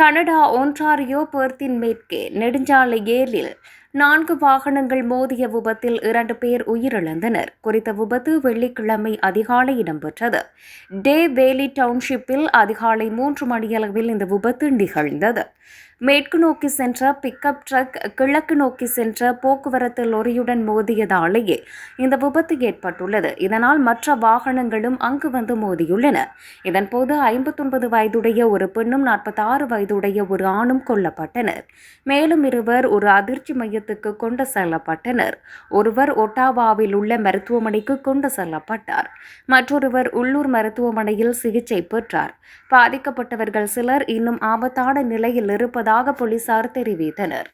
Canada Ontario பேர்த்தின் மேற்கே நெடுஞ்சாலை ஏழில் நான்கு வாகனங்கள் மோதிய விபத்தில் இரண்டு பேர் உயிரிழந்தனர். குறித்த விபத்து வெள்ளிக்கிழமை அதிகாலை இடம்பெற்றது. டே வேலி டவுன்ஷிப்பில் அதிகாலை மூன்று மணியளவில் இந்த விபத்து நிகழ்ந்தது. மேற்கு நோக்கி சென்ற பிக்கப் ட்ரக் கிழக்கு நோக்கி சென்ற போக்குவரத்து லொரியுடன் மோதியதாலேயே இந்த விபத்து ஏற்பட்டுள்ளது. இதனால் மற்ற வாகனங்களும் அங்கு வந்து மோதியுள்ளன. இதன்போது ஐம்பத்தொன்பது வயதுடைய ஒரு பெண்ணும் நாற்பத்தாறு வயதுடைய ஒரு ஆணும் கொல்லப்பட்டனர். மேலும் இருவர் ஒரு அதிர்ச்சி மையத்துக்கு கொண்டு செல்லப்பட்டனர். ஒருவர் ஒட்டாவாவில் உள்ள மருத்துவமனைக்கு கொண்டு செல்லப்பட்டார். மற்றொருவர் உள்ளூர் மருத்துவமனையில் சிகிச்சை பெற்றார். பாதிக்கப்பட்டவர்கள் சிலர் இன்னும் ஆபத்தான நிலையில் இருப்பதால் இருப்பதாக போலீசார் தெரிவித்தனர்.